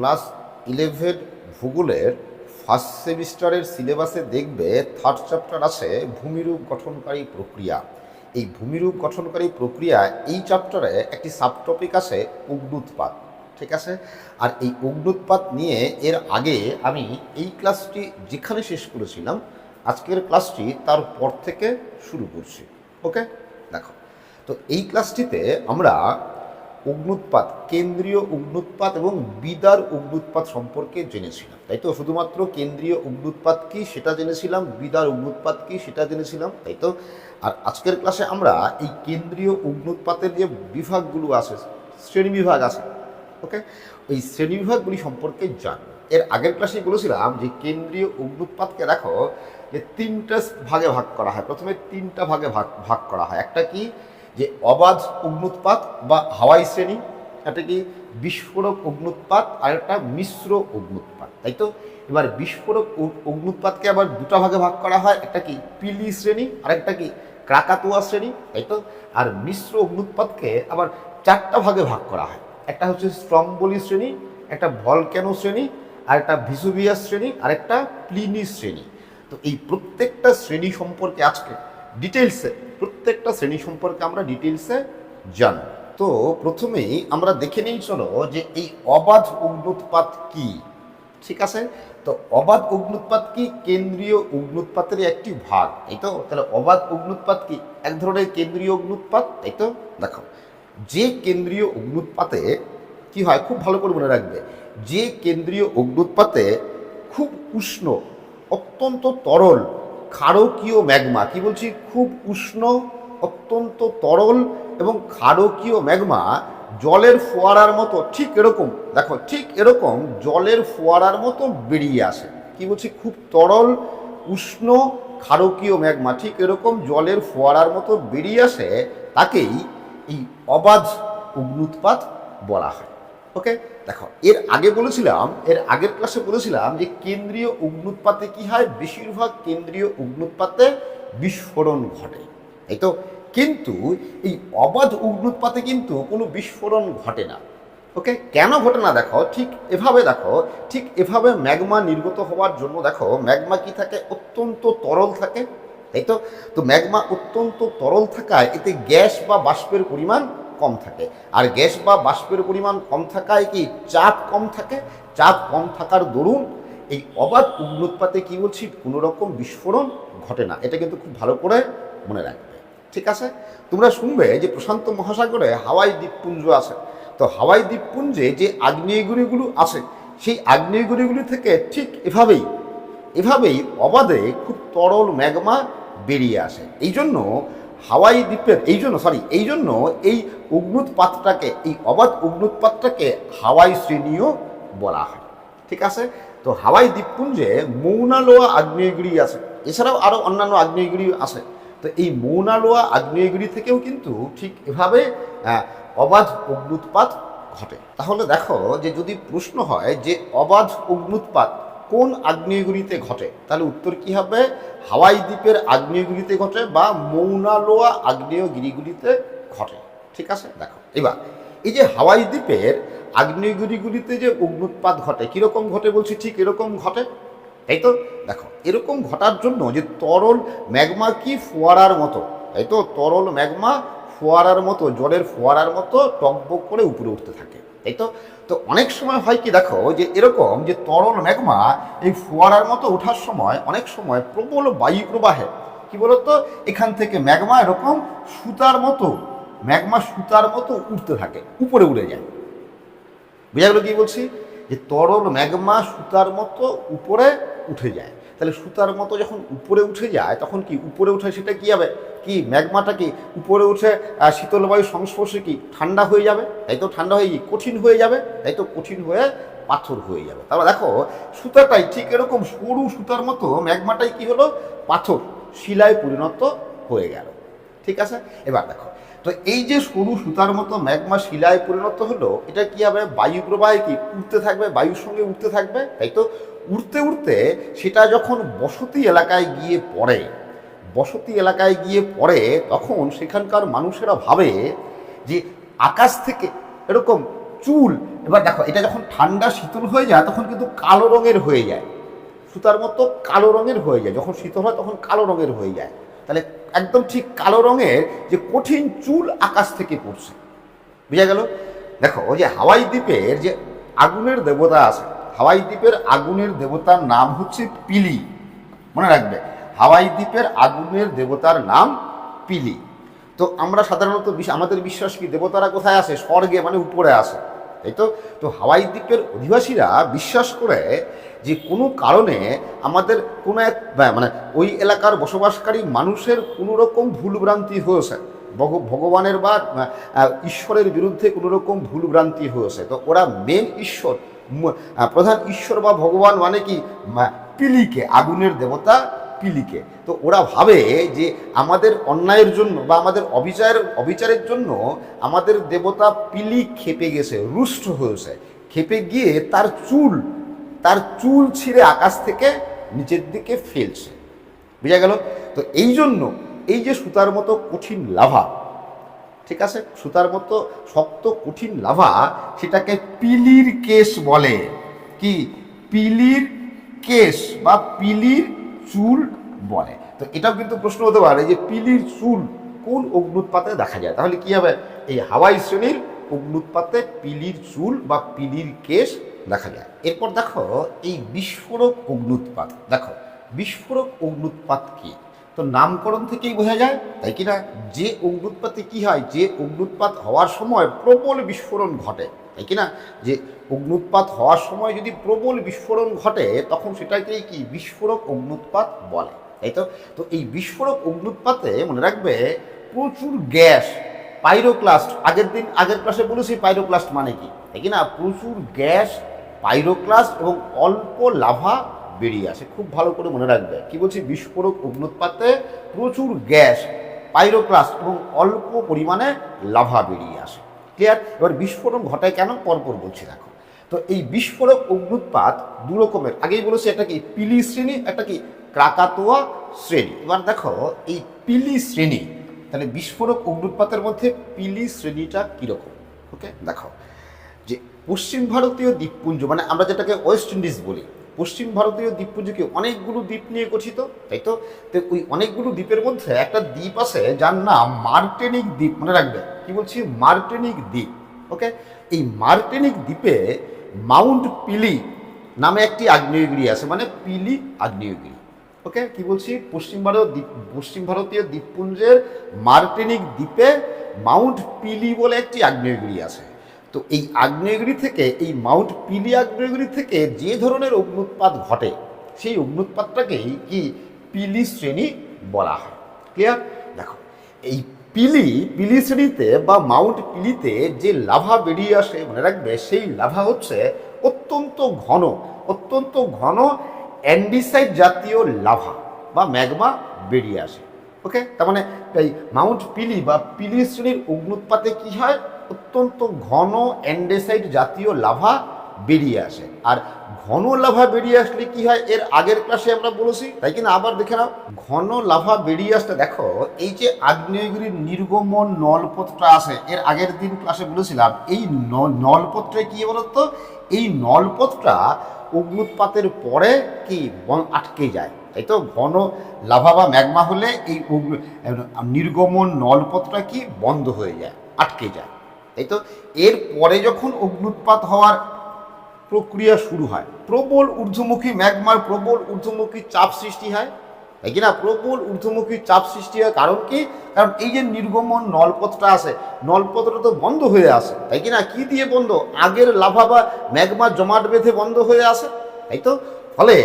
Class eleven ভূগোলের first সেমিস্টারের সিলেবাসে দেখবে থার্ড চ্যাপ্টার আছে ভূমিরূপ গঠনকারী প্রক্রিয়া। এই ভূমিরূপ গঠনকারী প্রক্রিয়া এই চ্যাপ্টারে একটি সাবটপিক আছে অগ্নুৎপাত, ঠিক আছে? আর এই অগ্নুৎপাত নিয়ে এর আগে আমি এই ক্লাসটি যেখানে শেষ করেছিলাম, আজকের ক্লাসটি তার পর থেকে শুরু করছি, ওকে? দেখো, তো এই ক্লাসটিতে আমরা অগ্নুৎপাত কেন্দ্রীয় অগ্নুৎপাত এবং বিদার অগ্নুৎপাত সম্পর্কে জেনেছিলাম, তাই তো? শুধুমাত্র কেন্দ্রীয় অগ্নুৎপাত কি সেটা জেনেছিলাম, বিদার অগ্নুৎপাত কি সেটা জেনেছিলাম, তাই তো? আর আজকের ক্লাসে আমরা এই কেন্দ্রীয় অগ্নুৎপাতের যে বিভাগগুলো আছে, শ্রেণি বিভাগ আছে, ওকে? ওই শ্রেণি বিভাগগুলি সম্পর্কে জান এর আগের ক্লাসে বলেছিলাম যে কেন্দ্রীয় অগ্নুৎপাতকে দেখো, যে তিনটা ভাগে ভাগ করা হয়। প্রথমে তিনটা ভাগে ভাগ ভাগ করা হয়। একটা কি? যে অবাধ অগ্নুৎপাত বা হাওয়াই শ্রেণি, একটা কি বিস্ফোরক অগ্নুৎপাত, আর একটা মিশ্র অগ্নুৎপাত, তাই তো? এবার বিস্ফোরক অগ- অগ্নুৎপাতকে আবার দুটা ভাগে ভাগ করা হয়, একটা কি পিলি শ্রেণি, আর একটা কি ক্রাকাতুয়া শ্রেণি, তাই তো? আর মিশ্র অগ্নুৎপাতকে আবার চারটা ভাগে ভাগ করা হয়, একটা হচ্ছে স্ট্রম্বলি শ্রেণি, একটা ভলক্যানো শ্রেণি, আর একটা ভিসুভিয়াস শ্রেণি, আর একটা প্লিনি শ্রেণি। তো এই প্রত্যেকটা শ্রেণি সম্পর্কে আজকে ডিটেলসে প্রত্যেকটা শ্রেণি সম্পর্কে আমরা ডিটেলসে জানব। তো প্রথমেই আমরা দেখে নিই, চলো, যে এই অবাধ অগ্নুৎপাত কি? ঠিক আছে? তো অবাধ অগ্নুৎপাত কি? কেন্দ্রীয় অগ্নুৎপাতের একটি ভাগ, তাই তো? তাহলে অবাধ অগ্নুৎপাত কি? এক ধরনের কেন্দ্রীয় অগ্নুৎপাত, তাই তো? দেখো, যে কেন্দ্রীয় অগ্নুৎপাতে কি হয়? খুব ভালো করে মনে রাখবে। যে কেন্দ্রীয় অগ্নুৎপাতে খুব উষ্ণ, অত্যন্ত তরল ক্ষারকীয় ম্যাগমা, কি বলছি? খুব উষ্ণ, অত্যন্ত তরল এবং ক্ষারকীয় ম্যাগমা জলের ফোয়ারার মতো, ঠিক এরকম, দেখো, ঠিক এরকম জলের ফোয়ারার মতো বেরিয়ে আসে। কি বলছি? খুব তরল, উষ্ণ, ক্ষারকীয় ম্যাগমা, ঠিক এরকম জলের ফোয়ারার মতো বেরিয়ে আসে, তাকেই এই অবাধ অগ্নুৎপাত বলা হয়। ওকে দেখো, এর আগে বলেছিলাম, এর আগের ক্লাসে বলেছিলাম যে কেন্দ্রীয় অগ্নুৎপাতে কি হয়? বেশিরভাগ কেন্দ্রীয় অগ্নুৎপাতে বিস্ফোরণ ঘটে। এই তো? কিন্তু এই অবাধ অগ্নুৎপাতে কিন্তু কোনো বিস্ফোরণ ঘটে না। ওকে কেন ঘটে না দেখো? ঠিক এভাবে দেখো, ঠিক এভাবে ম্যাগমা নির্গত হওয়ার জন্য দেখো, ম্যাগমা কি থাকে? অত্যন্ত তরল থাকে। তাই তো? তো ম্যাগমা অত্যন্ত তরল থাকায় এতে গ্যাস বা বাষ্পের পরিমাণ কম থাকে। আর গ্যাস বা বাষ্পের পরিমাণ কম থাকায় কি চাপ কম থাকে? চাপ কম থাকার দরুন এই অবাধ অগ্নুৎপাতে কি বলছি? কোনো রকম বিস্ফোরণ ঘটে না। এটা কিন্তু খুব ভালো করে মনে রাখবে। ঠিক আছে? তোমরা শুনবে যে প্রশান্ত মহাসাগরে হাওয়াই দ্বীপপুঞ্জ আছে। তো হাওয়াই দ্বীপপুঞ্জে যে আগ্নেয়গুড়িগুলো আছে, সেই আগ্নেয়গুড়িগুলি থেকে ঠিক এভাবেই এভাবেই অবাধে খুব তরল ম্যাগমা বেরিয়ে আসে। এই জন্য হাওয়াই দ্বীপের, এই জন্য সরি এই জন্য এই অগ্নুৎপাতটাকে এই অবাধ অগ্নুৎপাতটাকে হাওয়াই শ্রেণীও বলা হয়। ঠিক আছে? তো হাওয়াই দ্বীপপুঞ্জে মৌনালোয়া আগ্নেয়গিরি আছে। এছাড়াও আরও অন্যান্য আগ্নেয়গিরি আছে। তো এই মৌনালোয়া আগ্নেয়গিরি থেকেও কিন্তু ঠিক এভাবে অবাধ অগ্নুৎপাত ঘটে। তাহলে দেখো যে যদি প্রশ্ন হয় যে অবাধ অগ্নুৎপাত কোন আগ্নেয়গিরিতে ঘটে? তাহলে উত্তর কি হবে? হাওয়াই দ্বীপের আগ্নেয়গিরিতে ঘটে বা মৌনালোয়া আগ্নেয়গিরিগুলিতে ঘটে। ঠিক আছে? দেখো, এবার এই যে হাওয়াই দ্বীপের আগ্নেয়গিরিগুলিতে যে অগ্নুৎপাত ঘটে, কীরকম ঘটে বলছি? ঠিক এরকম ঘটে। তাই তো? দেখো, এরকম ঘটার জন্য যে তরল ম্যাগমা কি ফোয়ারার মতো? তাই তো? তরল ম্যাগমা ফোয়ারার মতো, জলের ফোয়ারার মতো টকবক করে উপরে উঠতে থাকে। তাই তো? তো অনেক সময় হয় কি দেখো, যে এরকম যে তরল ম্যাগমা এই ফোয়ারার মতো ওঠার সময় অনেক সময় প্রবল বায়ু প্রবাহে। কি বলতো? এখান থেকে ম্যাগমা এরকম সুতার মতো, ম্যাগমা সুতার মতো উঠতে থাকে, উপরে উড়ে যায়। বোঝা গেল কি বলছি? যে তরল ম্যাগমা সুতার মতো উপরে উঠে যায়। তাহলে সুতার মতো যখন উপরে উঠে যায়, তখন কি উপরে উঠে সেটা কি হবে? কি ম্যাগমাটা কি? উপরে উঠে শীতল বায়ুর সংস্পর্শে কি ঠান্ডা হয়ে যাবে? তাই তো ঠান্ডা হয়ে কি কঠিন হয়ে যাবে, তাই তো কঠিন হয়ে পাথর হয়ে যাবে। তাহলে দেখো, সুতাটাই ঠিক এরকম সরু সুতার মতো ম্যাগমাটাই কি হলো? পাথর, শিলায় পরিণত হয়ে গেল। ঠিক আছে? এবার দেখো, তো এই যে সরু সুতার মতো ম্যাগমা শিলায় পরিণত হলো, এটা কি হবে? বায়ু প্রবাহে কি উঠতে থাকবে? বায়ুর সঙ্গে উঠতে থাকবে? তাই তো উঠতে উঠতে সেটা যখন বসতি এলাকায় গিয়ে পড়ে বসতি এলাকায় গিয়ে পড়ে, তখন সেখানকার মানুষেরা ভাবে যে আকাশ থেকে এরকম চুল, এবার দেখো, এটা যখন ঠান্ডা শীতল হয়ে যায়, তখন কিন্তু কালো রঙের হয়ে যায়। সুতার মতো কালো রঙের হয়ে যায়। যখন শীতল হয়, তখন কালো রঙের হয়ে যায়। তাহলে একদম ঠিক কালো রঙের যে কঠিন চুল আকাশ থেকে পড়ছে। বুঝা গেল? দেখো, ওই যে হাওয়াই দ্বীপের যে আগুনের দেবতা আছে, হাওয়াই দ্বীপের আগুনের দেবতার নাম হচ্ছে পিলি। মনে রাখবে? হাওয়াই দ্বীপের আগুনের দেবতার নাম পিলি। তো আমরা সাধারণত আমাদের বিশ্বাস কি দেবতারা কোথায় আসে? স্বর্গে মানে উপরে আসে। তাই তো? তো হাওয়াই দ্বীপের অধিবাসীরা বিশ্বাস করে যে কোনো কারণে আমাদের কোনো এক মানে ওই এলাকার বসবাসকারী মানুষের কোনো রকম ভুলভ্রান্তি হয়েছে। ভগ- ভগবানের বা ঈশ্বরের বিরুদ্ধে কোনো রকম ভুলভ্রান্তি হয়েছে। তো ওরা মেন ঈশ্বর প্রধান ঈশ্বর বা ভগবান মানে কি? পিলিকে, আগুনের দেবতা পিলিকে তো ওরা ভাবে যে আমাদের অন্যায়ের জন্য বা আমাদের অবিচারের অবিচারের জন্য আমাদের দেবতা পিলি খেপে গেছে, রুষ্ট হয়েছে। খেপে গিয়ে তার চুল তার চুল ছিঁড়ে আকাশ থেকে নিচের দিকে ফেলছে। বুঝা গেল? তো এই জন্য এই যে সুতার মতো কঠিন লাভা, ঠিক আছে? সুতার মতো শক্ত কঠিন লাভা সেটাকে পিলির কেশ বলে। কি? পিলির কেশ বা পিলির চুল বলে। তো এটাও কিন্তু প্রশ্ন হতে পারে যে পিলির চুল কোন অগ্নুৎপাতে দেখা যায়? তাহলে কি হবে? এই হাওয়াই শ্রেণির অগ্নুৎপাতে পিলির চুল বা পিলির কেশ দেখা যায়। এরপর দেখো, এই বিস্ফোরক অগ্নুৎপাত। দেখো, বিস্ফোরক অগ্নুৎপাত কি? তো নামকরণ থেকেই বোঝা যায়, তাই কি না যে অগ্নুৎপাতে কি হয়? যে অগ্নুৎপাত হওয়ার সময় প্রবল বিস্ফোরণ ঘটে। তাই কি না? যে অগ্নুৎপাত হওয়ার সময় যদি প্রবল বিস্ফোরণ ঘটে, তখন সেটাকেই কি বিস্ফোরক অগ্নুৎপাত বলে, তাই তো? তো এই বিস্ফোরক অগ্নুৎপাতে মনে রাখবে প্রচুর গ্যাস, পাইরোক্লাস্ট, আগের দিন, আগের ক্লাসে বলেছি পাইরোক্লাস্ট মানে কি, তাই কি না? প্রচুর গ্যাস, পাইরোক্লাস্ট এবং অল্প লাভা বেরিয়ে আসে, খুব ভালো করে মনে রাখবে। কি বলছি? বিস্ফোরক অগ্নুৎপাতে প্রচুর গ্যাস, পাইরোক্লাস্ট এবং অল্প পরিমাণে লাভা বেরিয়ে আসে। ক্লিয়ার এবার বিস্ফোরণ ঘটায় কেন? পরপর বলছি দেখো। তো এই বিস্ফোরক অগ্নুৎপাত দু রকমের। আগেই বলেছি একটা কি পিলি শ্রেণি, একটা কি ক্রাকাতোয়া শ্রেণি। এবার দেখো, এই পিলি শ্রেণি, তাহলে বিস্ফোরক অগ্নুৎপাতের মধ্যে পিলি শ্রেণীটা কীরকম? ওকে দেখো, যে পশ্চিম ভারতীয় দ্বীপপুঞ্জ মানে আমরা যেটাকে ওয়েস্ট ইন্ডিজ বলি পশ্চিম ভারতীয় দ্বীপপুঞ্জকে অনেকগুলো দ্বীপ নিয়ে গঠিত, তাই তো? ওই অনেকগুলো দ্বীপের মধ্যে একটা দ্বীপ আছে যার নাম মার্টেনিক দ্বীপ, মনে রাখবে। কি বলছি? মার্টেনিক দ্বীপ, ওকে? এই মার্টেনিক দ্বীপে মাউন্ট পিলি নামে একটি আগ্নেয়গিরি আছে মানে পিলি আগ্নেয়গিরি, ওকে? কি বলছি? পশ্চিম ভারত পশ্চিম ভারতীয় দ্বীপপুঞ্জের মার্টেনিক দ্বীপে মাউন্ট পিলি বলে একটি আগ্নেয়গিরি আছে। তো এই আগ্নেয়গিরি থেকে, এই মাউন্ট পিলি আগ্নেয়গিরি থেকে যে ধরনের অগ্নুৎপাত ঘটে, সেই অগ্নুৎপাতটাকেই কি পিলি শ্রেণি বলা হয়। ক্লিয়ার দেখো, এই পিলি পিলি শ্রেণীতে বা মাউন্ট পিলিতে যে লাভা বেরিয়ে আসে, মনে রাখবে, সেই লাভা হচ্ছে অত্যন্ত ঘন অত্যন্ত ঘন অ্যান্ডিসাইড জাতীয় লাভা বা ম্যাগমা বেরিয়ে আসে। ওকে তার মানে এই মাউন্ট পিলি বা পিলি শ্রেণির অগ্নুৎপাতে কি হয়? অত্যন্ত ঘন অ্যান্ডেসাইড জাতীয় লাভা বেরিয়ে আসে। আর ঘন লাভা বেরিয়ে আসলে কি হয়? এর আগের ক্লাসে আমরা বলেছি, তাই কিনা? আবার দেখে নাও। ঘন লাভা বেরিয়ে আসতে দেখো, এই যে আগ্নেয়গিরির নির্গমন নলপথটা আছে, এর আগের দিন ক্লাসে বলেছিলাম, এই নলপথটা কি বলতো? এই নলপথটা অগ্নুৎপাতের পরে কি আটকে যায়। তাই তো? ঘন লাভা বা ম্যাগমা হলে এই নির্গমন নলপথটা কি বন্ধ হয়ে যায়, আটকে যায়। তাই তো? এর পরে যখন অগ্নুৎপাত হওয়ার প্রক্রিয়া শুরু হয়, প্রবল ঊর্ধ্বমুখী ম্যাগমার প্রবল ঊর্ধ্বমুখী চাপ সৃষ্টি হয়। তাই কি না? প্রবল ঊর্ধ্বমুখী চাপ সৃষ্টি হয় কারণ কি? কারণ এই যে নির্গমন নলপথটা আছে, নলপথটা তো বন্ধ হয়ে আসে তাই কি না? কি দিয়ে বন্ধ? আগের লাভা বা ম্যাগমা জমাট বেঁধে বন্ধ হয়ে আসে তাই তো? ফলে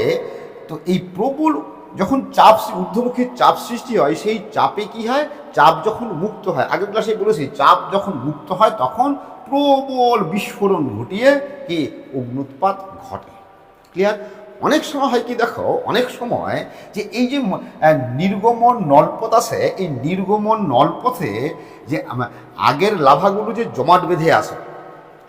তো এই প্রবল যখন চাপ ঊর্ধ্বমুখী চাপ সৃষ্টি হয়, সেই চাপে কি হয়? চাপ যখন মুক্ত হয়, আগের ক্লাসে বলেছি, চাপ যখন মুক্ত হয়, তখন প্রবল বিস্ফোরণ ঘটিয়ে কি? অগ্নুৎপাত ঘটে। ক্লিয়ার অনেক সময় হয় কি দেখো, অনেক সময় যে এই যে নির্গমন নলপথ আছে, এই নির্গমন নলপথে যে আগের লাভাগুলো যে জমাট বেঁধে আছে,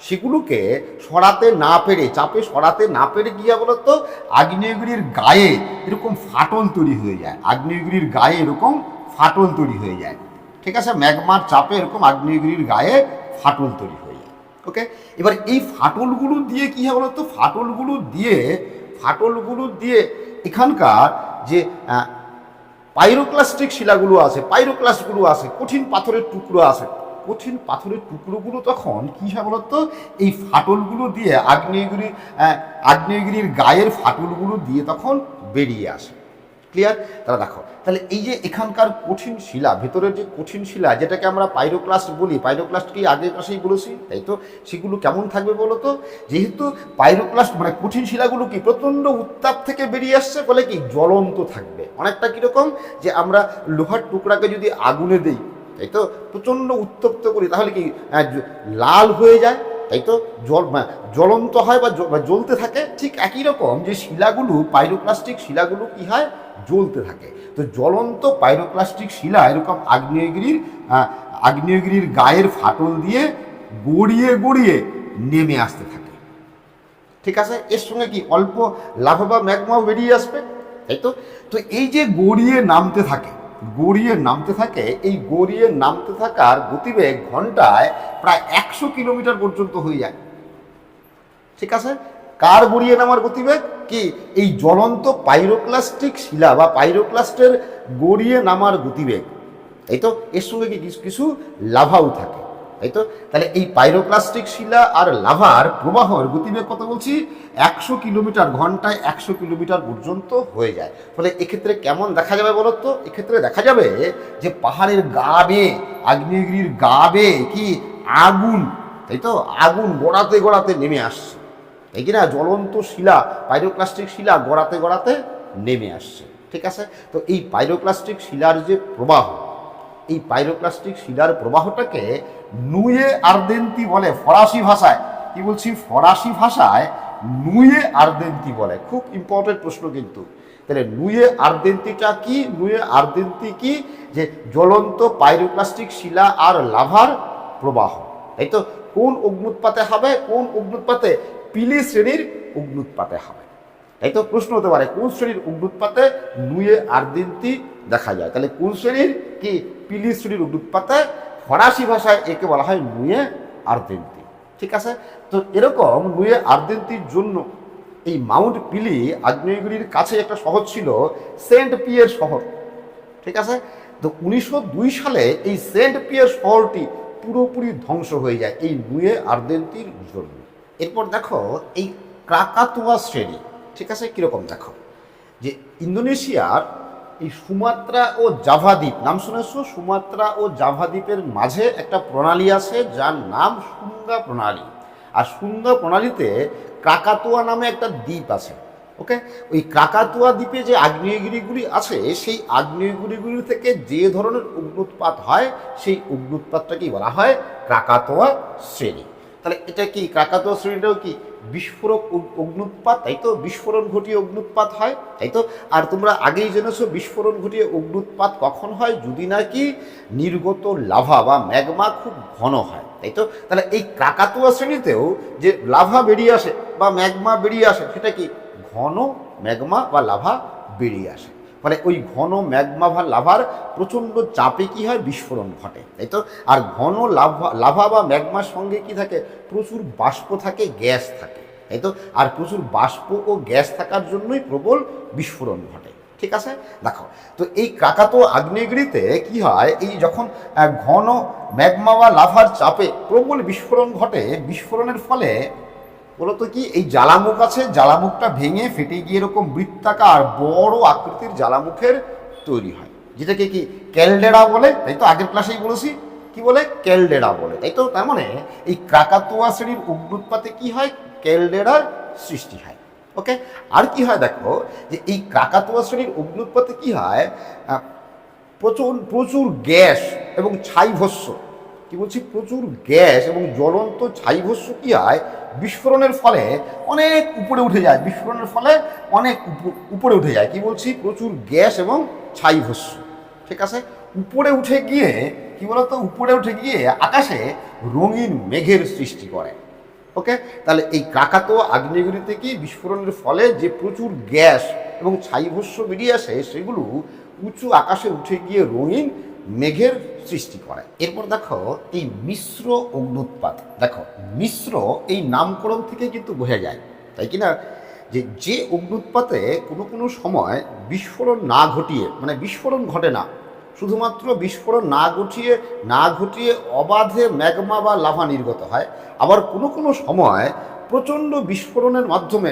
সেগুলোকে সরাতে না পেরে, চাপে সরাতে না পেরে গিয়া বলতো, আগ্নেয়গিরির গায়ে এরকম ফাটল তৈরি হয়ে যায়। আগ্নেয়গিরির গায়ে এরকম ফাটল তৈরি হয়ে যায়। ঠিক আছে? ম্যাগমার চাপে এরকম আগ্নেয়গিরির গায়ে ফাটল তৈরি হয়ে যায়। ওকে এবার এই ফাটলগুলো দিয়ে কী হয় বলতো? ফাটলগুলো দিয়ে ফাটলগুলো দিয়ে এখানকার যে পাইরোক্লাস্টিক শিলাগুলো আছে পাইরোক্লাস্টগুলো আছে কঠিন পাথরের টুকরো আছে। কঠিন পাথরের টুকরোগুলো তখন কী হয় বলতো? এই ফাটলগুলো দিয়ে আগ্নেয়গিরি আহ, আগ্নেয়গিরির গায়ের ফাটলগুলো দিয়ে তখন বেরিয়ে আসে। ক্লিয়ার তারা দেখো তাহলে এই যে এখানকার কঠিন শিলা ভেতরের যে কঠিন শিলা যেটাকে আমরা পাইরোক্লাস্ট বলি পাইরোক্লাস্ট কি আগের ক্লাসেই বলেছি? তাই তো? সেগুলো কেমন থাকবে বলো তো? যেহেতু পাইরোক্লাস্ট মানে কঠিন শিলাগুলো কি প্রচণ্ড উত্তাপ থেকে বেরিয়ে আসছে বলে কি জ্বলন্ত থাকবে। অনেকটা কীরকম? যে আমরা লোহার টুকরাকে যদি আগুনে দেই তাই তো? প্রচণ্ড উত্তপ্ত করি তাহলে কি আহ, লাল হয়ে যায় তাই তো? জল জ্বলন্ত হয় বা জ্বলতে থাকে। ঠিক একই রকম যে শিলাগুলো পাইরোপ্লাস্টিক শিলাগুলো কি হয়? জ্বলতে থাকে। তো জ্বলন্ত পাইরোপ্লাস্টিক শিলা এরকম আগ্নেয়গিরির আগ্নেয়গিরির গায়ের ফাটল দিয়ে গড়িয়ে গড়িয়ে নেমে আসতে থাকে। ঠিক আছে? এর সঙ্গে কি অল্প লাভা বা ম্যাগমাও বেরিয়ে আসবে? তাই তো? তো এই যে গড়িয়ে নামতে থাকে, গড়িয়ে নামতে থাকে, এই গড়িয়ে নামতে থাকার গতিবেগ ঘন্টায় প্রায় একশো কিলোমিটার পর্যন্ত হয়ে যায়। ঠিক আছে? কার গড়িয়ে নামার গতিবেগ? কি? এই জ্বলন্ত পাইরোক্লাস্টিক শিলা বা পাইরোক্লাস্টের গড়িয়ে নামার গতিবেগ। এই তো, এর সঙ্গে কি কিছু কিছু লাভাও থাকে। তাই তো, তাহলে এই পাইরোপ্লাস্টিক শিলা আর লাভার প্রবাহর গতিবেগ কত বলছি? একশো কিলোমিটার ঘন্টায় একশো কিলোমিটার পর্যন্ত হয়ে যায়। ফলে এক্ষেত্রে কেমন দেখা যাবে বলো তো এক্ষেত্রে দেখা যাবে যে পাহাড়ের গা বেয়ে আগ্নেয়গিরির গা বেয়ে কি? আগুন। তাই তো? আগুন গড়াতে গড়াতে নেমে আসছে। তাই কি না, জ্বলন্ত শিলা পাইরোপ্লাস্টিক শিলা গড়াতে গড়াতে নেমে আসছে, ঠিক আছে? তো এই পাইরোপ্লাস্টিক শিলার যে প্রবাহ, এই পাইরোপ্লাস্টিক শিলার প্রবাহটাকে নুয়ে আর্দেন্তি বলে, ফরাসি ভাষায়। কি বলছি? ফরাসি ভাষায় নুয়ে আর্দেন্তি বলে। খুব ইম্পর্টেন্ট প্রশ্ন কিন্তু। তাহলে নুয়ে আর্দেন্তিটা কি? নুয়ে আর্দেন্তি কি? যে জ্বলন্ত পাইরোপ্লাস্টিক শিলা আর লাভার প্রবাহ। তাই তো? কোন অগ্নুৎপাতে হবে? কোন অগ্নুৎপাতে পিলি শ্রেণির অগ্নুৎপাতে হবে তাই তো প্রশ্ন হতে পারে, কোন শ্রেণির অগ্নুৎপাতে নুয়ে আর্দিন্তি দেখা যায়? তাহলে কোন শ্রেণির কি পিলি শ্রেণির অগ্নুৎপাতে ফরাসি ভাষায় একে বলা হয় নুয়ে আর্দিন্তি? ঠিক আছে? তো এরকম নুয়ে আর্দিন্তির জন্য এই মাউন্ট পিলি আগ্নেয়গিরির কাছে একটা শহর ছিল, সেন্ট পিয়ের শহর। ঠিক আছে? তো উনিশশো দুই সালে এই সেন্ট পিয়ের শহরটি পুরোপুরি ধ্বংস হয়ে যায় এই নুয়ে আর্দেন্তির জন্য। এরপর দেখো, এই ক্রাকাতুয়া শ্রেণি, ঠিক আছে? কীরকম দেখো? যে ইন্দোনেশিয়ার এই সুমাত্রা ও জাভা দ্বীপ নাম শুনেছো? সুমাত্রা ও জাভা দ্বীপের মাঝে একটা প্রণালী আছে, যার নাম সুন্দা প্রণালী। আর সুন্দর প্রণালীতে কাকাতুয়া নামে একটা দ্বীপ আছে, ওকে? ওই কাকাতুয়া দ্বীপে যে আগ্নেয়গিরিগুলি আছে, সেই আগ্নেয়গিরিগুলি থেকে যে ধরনের অগ্নুৎপাত হয়, সেই অগ্নুৎপাতটাকেই বলা হয় কাকাতুয়া শ্রেণি। তাহলে এটা কি? কাকাতুয়া শ্রেণীটাও কি? বিস্ফোরক অগ- অগ্নুৎপাত, তাই তো? বিস্ফোরণ ঘটিয়ে অগ্নুৎপাত হয়, তাই তো? আর তোমরা আগেই জেনেছো বিস্ফোরণ ঘটিয়ে অগ্নুৎপাত কখন হয়? যদি নাকি নির্গত লাভা বা ম্যাগমা খুব ঘন হয়, তাই তো? তাহলে এই কাকাতুয়া শ্রেণীতেও যে লাভা বেরিয়ে আসে বা ম্যাগমা বেরিয়ে আসে, সেটা কি ঘন ম্যাগমা বা লাভা বেরিয়ে আসে? ফলে ওই ঘন ম্যাগমা বা লাভার প্রচণ্ড চাপে কি হয়? বিস্ফোরণ ঘটে, তাই তো? আর ঘন লাভা লাভা বা ম্যাগমার সঙ্গে কি থাকে? প্রচুর বাষ্প থাকে, গ্যাস থাকে, তাই তো? আর প্রচুর বাষ্প ও গ্যাস থাকার জন্যই প্রবল বিস্ফোরণ ঘটে, ঠিক আছে? দেখো, তো এই কাকাতো আগ্নেয়গিরিতে কি হয়? এই যখন ঘন ম্যাগমা বা লাভার চাপে প্রবল বিস্ফোরণ ঘটে, বিস্ফোরণের ফলে বলতো কি, এই জ্বালামুখ আছে, জ্বালামুখটা ভেঙে ফেটে গিয়ে এরকম বৃত্তাকার বড় আকৃতির জ্বালামুখের তৈরি হয়। যেটাকে কি ক্যালডেরা বলে? তাই তো আগের ক্লাসেই বলেছি। কি বলে? ক্যালডেরা বলে। তাই তো? তার মানে এই ক্রাকাতুয়া শ্রেণির অগ্নুৎপাতে কি হয়? ক্যালডেরার সৃষ্টি হয়। ওকে? আর কি হয় দেখো, যে এই কাকাতুয়া শ্রেণির অগ্নুৎপাতে কি হয়? প্রচুর প্রচুর গ্যাস এবং ছাইভস্য কি বলছি? প্রচুর গ্যাস এবং জ্বলন্ত ছাইভস্য কি হয়? বিস্ফোরণের ফলে অনেক উপরে উঠে যায়। বিস্ফোরণের ফলে অনেক উপ- উপরে উঠে যায়। কি বলছি? প্রচুর গ্যাস এবং ছাইভস্য ঠিক আছে? উপরে উঠে গিয়ে, কি বলতো? উপরে উঠে গিয়ে আকাশে রঙিন মেঘের সৃষ্টি করে। ওকে? তাহলে এই কাকাতো আগ্নেয়গিরি থেকে বিস্ফোরণের ফলে যে প্রচুর গ্যাস এবং ছাইভস্য বেরিয়ে আসে, সেগুলো উঁচু আকাশে উঠে গিয়ে রঙিন মেঘের সৃষ্টি করে। এরপর দেখো, এই মিশ্র অগ্নুৎপাত। দেখো, মিশ্র এই নামকরণ থেকে কিন্তু বোঝা যায়। তাই কি না যে যে অগ্নুৎপাতে কোনো কোনো সময় বিস্ফোরণ না ঘটিয়ে মানে বিস্ফোরণ ঘটে না, শুধুমাত্র বিস্ফোরণ না ঘটিয়ে না ঘটিয়ে অবাধে ম্যাগমা বা লাভা নির্গত হয়, আবার কোনো কোনো সময় প্রচণ্ড বিস্ফোরণের মাধ্যমে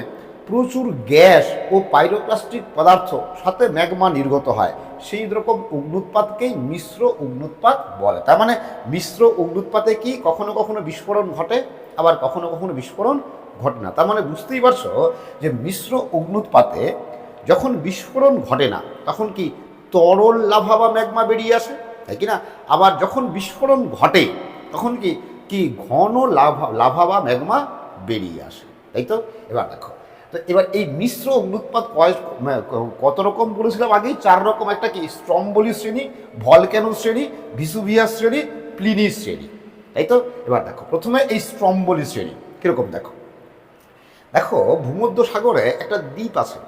প্রচুর গ্যাস ও পাইরোপ্লাস্টিক পদার্থ সাথে ম্যাগমা নির্গত হয়। সেই রকম অগ্নুৎপাতকেই মিশ্র অগ্নুৎপাত বলে। তার মানে মিশ্র অগ্নুৎপাতে কি কখনো কখনো বিস্ফোরণ ঘটে, আবার কখনো কখনো বিস্ফোরণ ঘটে না। তার মানে বুঝতেই পারছ যে মিশ্র অগ্নুৎপাতে যখন বিস্ফোরণ ঘটে না, তখন কি তরল লাভা বা ম্যাগমা বেরিয়ে আসে? তাই কি না? আবার যখন বিস্ফোরণ ঘটে, তখন কি কি ঘন লাভা লাভা বা ম্যাগমা বেরিয়ে আসে। তাই তো? এবার দেখো। তো এবার এই মিশ্র অগ্নুৎপাত কত রকম বলেছিলাম আগেই? চার রকম। একটা কি? স্ট্রম্বলি শ্রেণি, ভলক্যানো শ্রেণি ভিসুভিয়া শ্রেণি, প্লিনি শ্রেণি। তাই তো? এবার দেখো, প্রথমে এই স্ট্রম্বলি শ্রেণি। কীরকম দেখো? দেখো ভূমধ্য সাগরে একটা দ্বীপ আছে।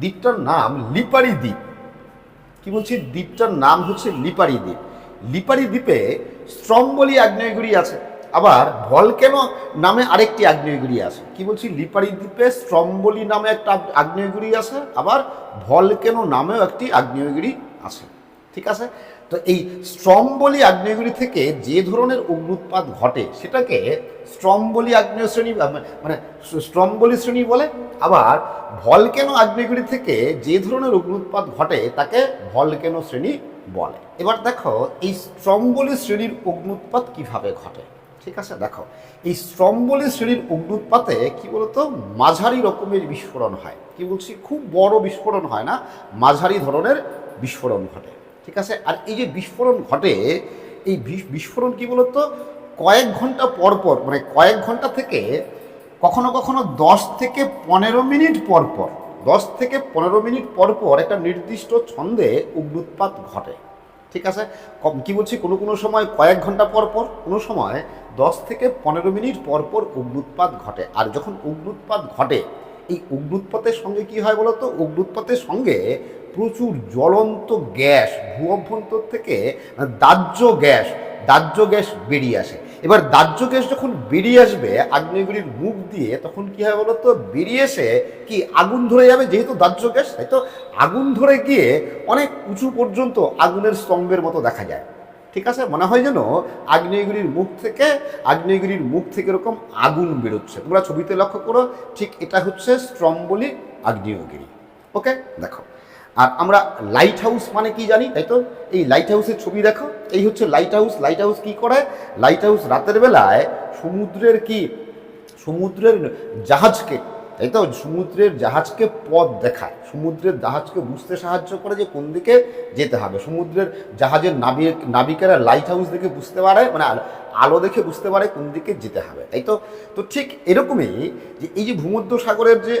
দ্বীপটার নাম লিপারি দ্বীপ। কি বলছি? দ্বীপটার নাম হচ্ছে লিপারি দ্বীপ। লিপারি দ্বীপে স্ট্রম্বলি আগ্নেয়গিরি আছে। আবার ভলকেনো নামে আরেকটি আগ্নেয়গিরি আছে? কি বলছি? লিপারি দ্বীপে স্ট্রম্বলি নামে একটা আগ- আগ্নেয়গিরি আছে, আবার ভলকেনো নামেও একটি আগ্নেয়গিরি আছে। ঠিক আছে? তো এই স্ট্রম্বলি আগ্নেয়গিরি থেকে যে ধরনের অগ্নুৎপাত ঘটে, সেটাকে স্ট্রম্বলি আগ্নেয় শ্রেণি মানে স্ট্রম্বলি শ্রেণি বলে। আবার ভলকেনো আগ্নেয়গিরি থেকে যে ধরনের অগ্নুৎপাত ঘটে, তাকে ভলকেনো শ্রেণি বলে। এবার দেখো, এই স্ট্রম্বলি শ্রেণির অগ্নুৎপাত কীভাবে ঘটে? ঠিক আছে? দেখো, এই স্ট্রম্বলি শ্রেণির অগ্নুৎপাতে কি বলতো? মাঝারি রকমের বিস্ফোরণ হয়। কি বলছি? খুব বড় বিস্ফোরণ হয় না, মাঝারি ধরনের বিস্ফোরণ ঘটে। ঠিক আছে? আর এই যে বিস্ফোরণ ঘটে, এই বিস- বিস্ফোরণ কি বলতো? কয়েক ঘণ্টা পর পর মানে কয়েক ঘণ্টা থেকে কখনো কখনো দশ থেকে পনেরো মিনিট পর পর, দশ থেকে পনেরো মিনিট পর পর একটা নির্দিষ্ট ছন্দে অগ্নুৎপাত ঘটে। ঠিক আছে? কি বলছি? কোনো কোনো সময় কয়েক ঘণ্টা পর পর, কোনো সময় দশ থেকে পনেরো মিনিট পর পর অগ্নুৎপাত ঘটে। আর যখন অগ্নুৎপাত ঘটে, এই অগ্নুৎপাতের সঙ্গে কি হয় বলতো? অগ্নুৎপাতের সঙ্গে প্রচুর জ্বলন্ত গ্যাস, ভূ অভ্যন্তর থেকে দাহ্য গ্যাস দাহ্য গ্যাস বেরিয়ে আসে। এবার দাহ্য গ্যাস যখন বেরিয়ে আসবে, আগ্নেয়গিরির মুখ দিয়ে, তখন কি হয় বলতো? বেরিয়ে এসে কি আগুন ধরে যাবে? যেহেতু দাহ্য গ্যাস, তাই তো আগুন ধরে গিয়ে অনেক উঁচু পর্যন্ত আগুনের স্তম্ভের মতো দেখা যায়। ঠিক আছে? মনে হয় যেন আগ্নেয়গিরির মুখ থেকে, আগ্নেয়গিরির মুখ থেকে এরকম আগুন বেরোচ্ছে। তোমরা ছবিতে লক্ষ্য করো, ঠিক এটা হচ্ছে স্ট্রম্বলি আগ্নেয়গিরি। ওকে? দেখো। আর আমরা লাইট হাউস মানে কি জানি, তাই তো? এই লাইট হাউসের ছবি দেখো, এই হচ্ছে লাইট হাউস লাইট হাউস কী করে? লাইট হাউস রাতের বেলায় সমুদ্রের কি? সমুদ্রের জাহাজকে, তাই তো? সমুদ্রের জাহাজকে পথ দেখায়, সমুদ্রের জাহাজকে বুঝতে সাহায্য করে যে কোন দিকে যেতে হবে। সমুদ্রের জাহাজের নাবিক নাবিকেরা লাইট হাউস দেখে বুঝতে পারে মানে আলো- দেখে বুঝতে পারে কোন দিকে যেতে হবে, তাই তো? তো ঠিক এরকমই যে এই যে ভূমধ্য সাগরের যে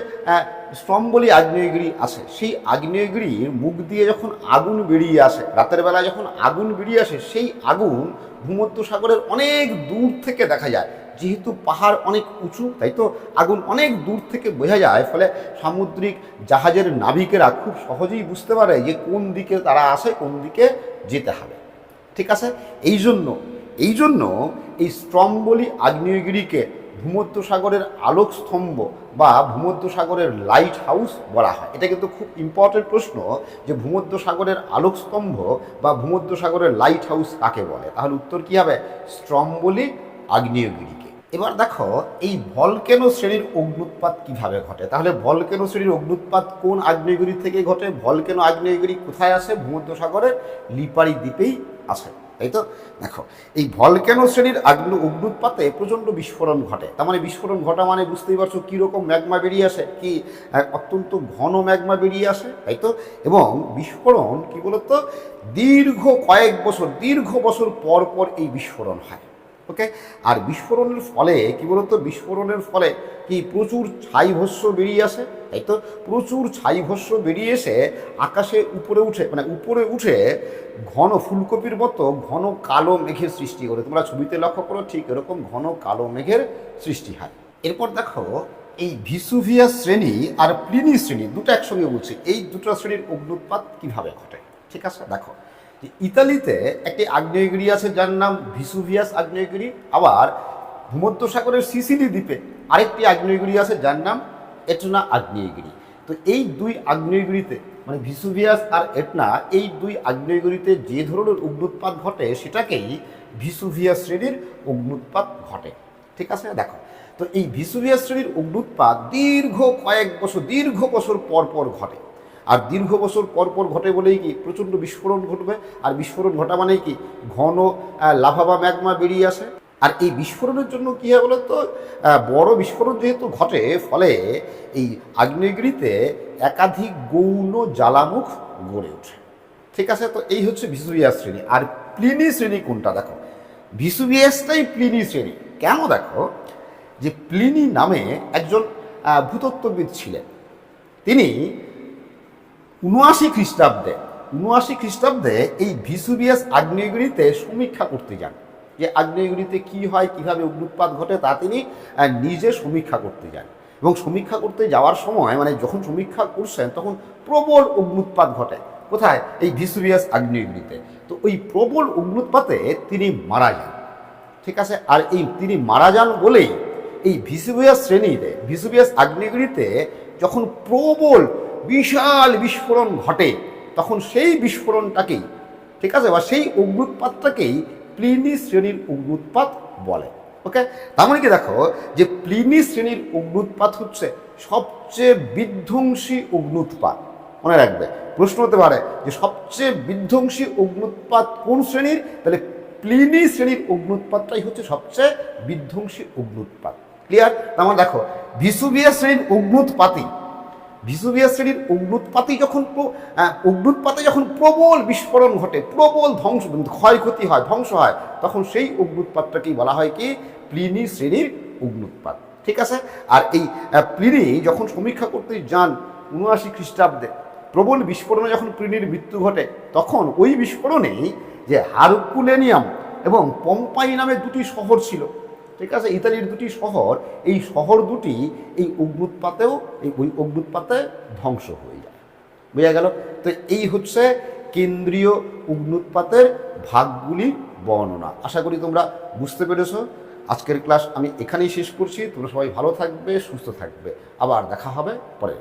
স্তম্ভলি আগ্নেয়গিরি আছে, সেই আগ্নেয়গিরির মুখ দিয়ে যখন আগুন বেরিয়ে আসে, রাতের বেলায় যখন আগুন বেরিয়ে আসে, সেই আগুন ভূমধ্য সাগরের অনেক দূর থেকে দেখা যায়। যেহেতু পাহাড় অনেক উঁচু, তাই তো? আগুন অনেক দূর থেকে বোঝা যায়, ফলে সামুদ্রিক জাহাজের নাবিকেরা খুব সহজেই বুঝতে পারে যে কোন দিকে তারা আসে, কোন দিকে যেতে হবে। ঠিক আছে? এই জন্য এই জন্য এই স্ট্রম্বলি আগ্নেয়গিরিকে ভূমধ্য সাগরের আলোক স্তম্ভ বা ভূমধ্যসাগরের লাইট হাউস বলা হয়। এটা কিন্তু খুব ইম্পর্টেন্ট প্রশ্ন যে ভূমধ্য সাগরের আলোক স্তম্ভ বা ভূমধ্যসাগরের লাইট হাউস কাকে বলে? তাহলে উত্তর কি হবে? স্ট্রম্বলি আগ্নেয়গিরিকে। এবার দেখো, এই ভলকেনো শ্রেণির অগ্নুৎপাত কীভাবে ঘটে? তাহলে ভলকেনো শ্রেণির অগ্নুৎপাত কোন আগ্নেয়গিরি থেকে ঘটে? ভলকেনো আগ্নেয়গিরি কোথায় আসে? ভূমধ্যসাগরের লিপারি দ্বীপেই আসে। তাই তো? দেখো, এই ভলকেনো শ্রেণির আগ্ন অগ্নুৎপাতে প্রচণ্ড বিস্ফোরণ ঘটে। তার মানে বিস্ফোরণ ঘটা মানে বুঝতেই পারছ কীরকম ম্যাগমা বেরিয়ে আসে, কি এক অত্যন্ত ঘন ম্যাগমা বেরিয়ে আসে, তাই তো? এবং বিস্ফোরণ কী বলতো? দীর্ঘ কয়েক বছর, দীর্ঘ বছর পর পর এই বিস্ফোরণ হয়। ওকে আর বিস্ফোরণের ফলে, কি বলতো? বিস্ফোরণের ফলে কি প্রচুর ছাই ভস্য বেরিয়ে আসে? তাই তো? প্রচুর ছাই ভস্য বেরিয়ে এসে আকাশে উপরে উঠে মানে উপরে উঠে ঘন ফুলকপির মতো ঘন কালো মেঘের সৃষ্টি করে। তোমরা ছবিতে লক্ষ্য করো, ঠিক এরকম ঘন কালো মেঘের সৃষ্টি হয়। এরপর দেখো, এই ভিসুভিয়া শ্রেণি আর প্লিনি শ্রেণি, দুটো একসঙ্গে বলছি। এই দুটো শ্রেণির অগ্নুৎপাত কীভাবে ঘটে? ঠিক আছে? দেখো। ইতালিতে একটি আগ্নেয়গিরি আছে যার নাম ভিসুভিয়াস আগ্নেয়গিরি। আবার ভূমধ্যসাগরের সিসিলি দ্বীপে আরেকটি আগ্নেয়গিরি আছে যার নাম এটনা আগ্নেয়গিরি। তো এই দুই আগ্নেয়গিরিতে মানে ভিসুভিয়াস আর এটনা, এই দুই আগ্নেয়গিরিতে যে ধরনের অগ্নুৎপাত ঘটে সেটাকেই ভিসুভিয়াস শ্রেণির অগ্নুৎপাত ঘটে। ঠিক আছে? দেখো, তো এই ভিসুভিয়াস শ্রেণির অগ্নুৎপাত দীর্ঘ কয়েক বছর, দীর্ঘ বছর পর পর ঘটে। আর দীর্ঘ বছর পর পর ঘটে বলেই কি প্রচণ্ড বিস্ফোরণ ঘটবে। আর বিস্ফোরণ ঘটা মানেই কি ঘন লাভাবা ম্যাগমা বেরিয়ে আসে। আর এই বিস্ফোরণের জন্য কী হয় বলতো? বড় বিস্ফোরণ যেহেতু ঘটে, ফলে এই আগ্নেয়গিরিতে একাধিক গৌণ জ্বালামুখ গড়ে ওঠে। ঠিক আছে? তো এই হচ্ছে ভিসুভিয়াস শ্রেণি। আর প্লিনি শ্রেণি কোনটা দেখো? ভিসুভিয়াসটাই প্লিনি শ্রেণি। কেন দেখো? যে প্লিনি নামে একজন ভূতত্ত্ববিদ ছিলেন। তিনি উনআশি খ্রিস্টাব্দে উনআশি খ্রিস্টাব্দে এই ভিসুভিয়াস আগ্নেয়গিরিতে সমীক্ষা করতে যান। যে আগ্নেয়গিরিতে কি হয়, কীভাবে অগ্নুৎপাত ঘটে তা তিনি নিজে সমীক্ষা করতে যান। এবং সমীক্ষা করতে যাওয়ার সময় মানে যখন সমীক্ষা করছেন, তখন প্রবল অগ্নুৎপাত ঘটে। কোথায়? এই ভিসুভিয়াস আগ্নেয়গিরিতে। তো ওই প্রবল অগ্নুৎপাতে তিনি মারা যান। ঠিক আছে? আর এই তিনি মারা যান বলেই এই ভিসুভিয়াস শ্রেণীতে, ভিসুভিয়াস আগ্নেয়গিরিতে যখন প্রবল বিশাল বিস্ফোরণ ঘটে, তখন সেই বিস্ফোরণটাকেই, ঠিক আছে, বা সেই অগ্নুৎপাতটাকেই প্লিনি শ্রেণির অগ্নুৎপাত বলে ওকে তার মানে কি দেখো, যে প্লিনি শ্রেণির অগ্নুৎপাত হচ্ছে সবচেয়ে বিধ্বংসী অগ্নুৎপাত মনে রাখবে, প্রশ্ন হতে পারে যে সবচেয়ে বিধ্বংসী অগ্নুৎপাত কোন শ্রেণির? তাহলে প্লিনি শ্রেণির অগ্নুৎপাতটাই হচ্ছে সবচেয়ে বিধ্বংসী অগ্নুৎপাত ক্লিয়ার তার মানে দেখো, ভিসুভিয়া শ্রেণির অগ্নুৎপাতই ভিসুভিয়া শ্রেণির অগ্নুৎপাতই যখন অগ্নুৎপাতে যখন প্রবল বিস্ফোরণ ঘটে, প্রবল ধ্বংস, ক্ষয়ক্ষতি হয়, ধ্বংস হয়, তখন সেই অগ্নুৎপাতটাকেই বলা হয় কি? প্লিনি শ্রেণির অগ্নুৎপাত। ঠিক আছে? আর এই প্লিনি যখন সমীক্ষা করতে যান উনআশি খ্রিস্টাব্দে, প্রবল বিস্ফোরণে যখন প্লিনির মৃত্যু ঘটে, তখন ওই বিস্ফোরণেই যে হারকুলেনিয়াম এবং পম্পাই নামে দুটি শহর ছিল ঠিক আছে? ইতালির দুটি শহর, এই শহর দুটি এই অগ্নুৎপাতেও এই ওই অগ্নুৎপাতে ধ্বংস হয়ে যায়। বোঝা গেল? তো এই হচ্ছে কেন্দ্রীয় অগ্নুৎপাতের ভাগগুলি বর্ণনা। আশা করি তোমরা বুঝতে পেরেছ। আজকের ক্লাস আমি এখানেই শেষ করছি। তোমরা সবাই ভালো থাকবে, সুস্থ থাকবে। আবার দেখা হবে এ।